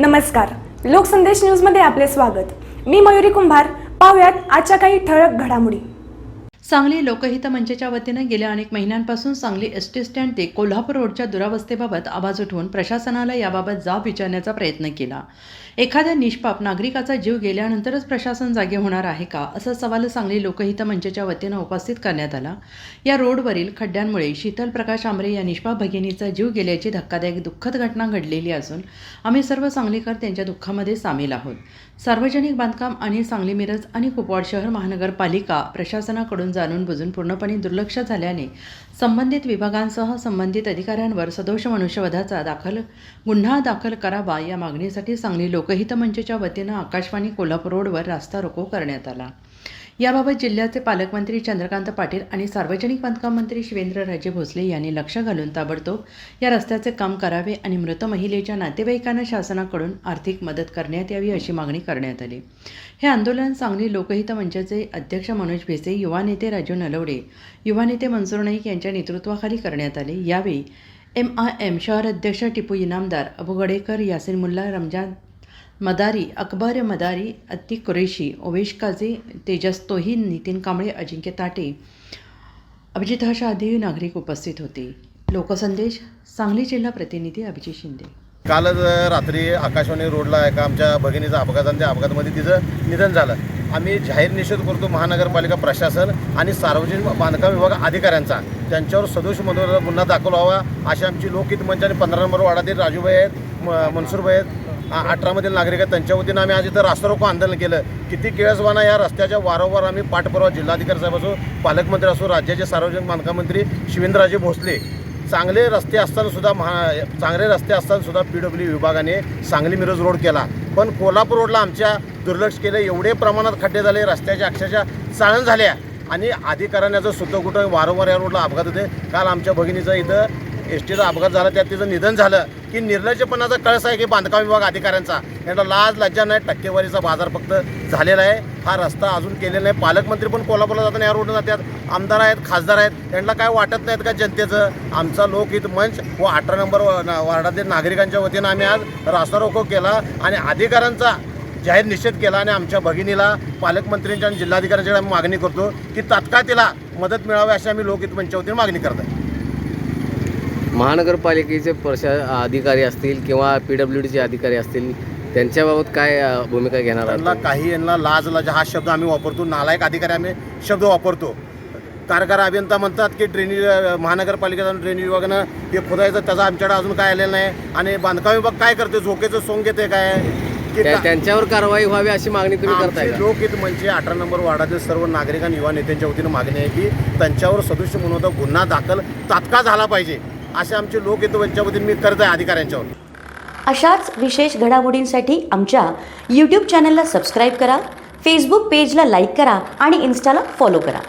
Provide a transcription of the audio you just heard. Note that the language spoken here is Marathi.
नमस्कार. लोकसंदेश न्यूजमध्ये आपले स्वागत. मी मयुरी कुंभार. पाहुयात आजच्या काही ठळक घडामोडी. सांगली लोकहित मंचच्या वतीनं गेल्या अनेक महिन्यांपासून सांगली एस टी स्टँड ते कोल्हापूर रोडच्या दुरावस्थेबाबत आवाज उठवून प्रशासनाला याबाबत जाब विचारण्याचा प्रयत्न केला. एखाद्या निष्पाप नागरिकाचा जीव गेल्यानंतरच प्रशासन जागे होणार आहे का? असा सवाल सांगली लोकहित मंचच्या वतीनं उपस्थित करण्यात आला. या रोडवरील खड्ड्यांमुळे शीतल प्रकाश आमरे या निष्पाप भगिनीचा जीव गेल्याची धक्कादायक दुःखद घटना घडलेली असून आम्ही सर्व सांगलीकर त्यांच्या दुःखामध्ये सामील आहोत. सार्वजनिक बांधकाम आणि सांगली मिरज आणि कुपवाड शहर महानगरपालिका प्रशासनाकडून जाणून बुजून पूर्णपणे दुर्लक्ष झाल्याने संबंधित विभागांसह संबंधित अधिकाऱ्यांवर सदोष मनुष्यवधाचा दाखल गुन्हा दाखल करावा या मागणीसाठी सांगली लोकहित मंचच्या वतीनं आकाशवाणी कोल्हापूर रोडवर रास्ता रोको करण्यात आला. याबाबत जिल्ह्याचे पालकमंत्री चंद्रकांत पाटील आणि सार्वजनिक बांधकाम मंत्री शिवेंद्रराजे भोसले यांनी लक्ष घालून ताबडतोब या रस्त्याचे काम करावे आणि मृत महिलेच्या नातेवाईकांना शासनाकडून आर्थिक मदत करण्यात यावी अशी मागणी करण्यात आली. हे आंदोलन सांगली लोकहित मंचाचे अध्यक्ष मनोज भेसे युवा नेते राजू नलवडे युवा नेते मंजूर नाईक यांच्या नेतृत्वाखाली करण्यात आले. यावेळी एम आय एम शहर अध्यक्ष टिपू इनामदार अबू गडेकर यासिन मुल्ला रमजान मदारी अकबर मदारी अति कुरेशी ओवेश काझे तेजस तोहीन नितीन कांबळे अजिंक्य ताटे. अभिजित हर्ष आदी नागरिक उपस्थित होते. लोकसंदेश सांगली जिल्हा प्रतिनिधी अभिजित शिंदे. कालच रात्री आकाशवाणी रोडला एका आमच्या भगिनीचा अपघात आणि त्या अपघातामध्ये तिचं निधन झालं. आम्ही जाहीर निषेध करतो महानगरपालिका प्रशासन आणि सार्वजनिक बांधकाम विभाग अधिकाऱ्यांचा. त्यांच्यावर सदोष मनोर गुन्हा दाखल व्हावा अशी आमची लोकहित मंच आणि पंधरा नंबर वार्डातील राजूभाई आहेत म मनसूरभाई आहेत अठरामधील नागरिक आहेत. त्यांच्या वतीनं आम्ही आज इथं रास्तारोको आंदोलन केलं. किती केळसवाना या रस्त्याच्या वारंवार आम्ही पाठपुरावा जिल्हाधिकारी साहेब असो पालकमंत्री असो राज्याचे सार्वजनिक बांधकाम मंत्री शिवेंद्रराजे भोसले चांगले रस्ते असतानासुद्धा महा चांगले रस्ते असताना सुद्धा पी डब्ल्यू विभागाने सांगली मिरज रोड केला. पण कोल्हापूर रोडला आमच्या दुर्लक्ष केलं. एवढे प्रमाणात खड्डे झाले रस्त्याच्या अक्षरशः चाळण झाल्या. आणि अधिकाऱ्यांचं सुद्धा कुठं वारंवार या रोडला अपघात होते. काल आमच्या भगिनीचं इथं एस टीचा अपघात झाला त्यात तिचं निधन झालं. की निर्लज्यपणाचा कळस आहे की बांधकाम विभाग अधिकाऱ्यांचा. यांना लाज लज्जा नाही टक्केवारीचा बाजार फक्त झालेला आहे. हा रस्ता अजून केलेला नाही. पालकमंत्री पण कोल्हापूरला जाताना या रोडनं जातात. आमदार आहेत खासदार आहेत. यांना काय वाटत नाहीत का जनतेचं? आमचा लोकहित मंच व अठरा नंबर वार्डातील नागरिकांच्या वतीनं आम्ही आज रास्ता रोको केला आणि अधिकाऱ्यांचा जाहीर निषेध केला आणि आमच्या भगिनीला पालकमंत्र्यांच्या आणि जिल्हाधिकाऱ्यांच्या आम्ही मागणी करतो की तात्काळ तिला मदत मिळावी अशी आम्ही लोकहित मंचाच्या मागणी करत आहे महानगरपालिकेचे प्रशा अधिकारी असतील किंवा पी डब्ल्यू डीचे अधिकारी असतील त्यांच्याबाबत काय भूमिका घेणार त्यांना काही यांना लाज लाज हा शब्द आम्ही वापरतो. नालायक अधिकारी आम्ही शब्द वापरतो. कारगार अभियंता म्हणतात की ड्रेनेज महानगरपालिकेचा ड्रेनेज विभागानं हे खोदायचं त्याचा आमच्याकडे अजून काय आलेलं नाही. आणि बांधकाम विभाग काय करते? झोकेचं सोंग घेते काय? की त्या- का- त्यांच्यावर कारवाई व्हावी अशी मागणी तुम्ही करताय आमची का लोकहित म्हणजे अठरा नंबर वार्डातील सर्व नागरिक आणि युवा नेत्यांच्या वतीनं मागणी आहे की त्यांच्यावर सदृश्य म्हणून गुन्हा दाखल तात्काळ झाला पाहिजे. असे आमचे लोक येतो वतीने मी करत आहे अधिकाऱ्यांच्यावर. अशाच विशेष घडामोडींसाठी आमच्या यूट्यूब चॅनलला सबस्क्राईब करा फेसबुक पेजला लाईक करा आणि इन्स्टाला फॉलो करा.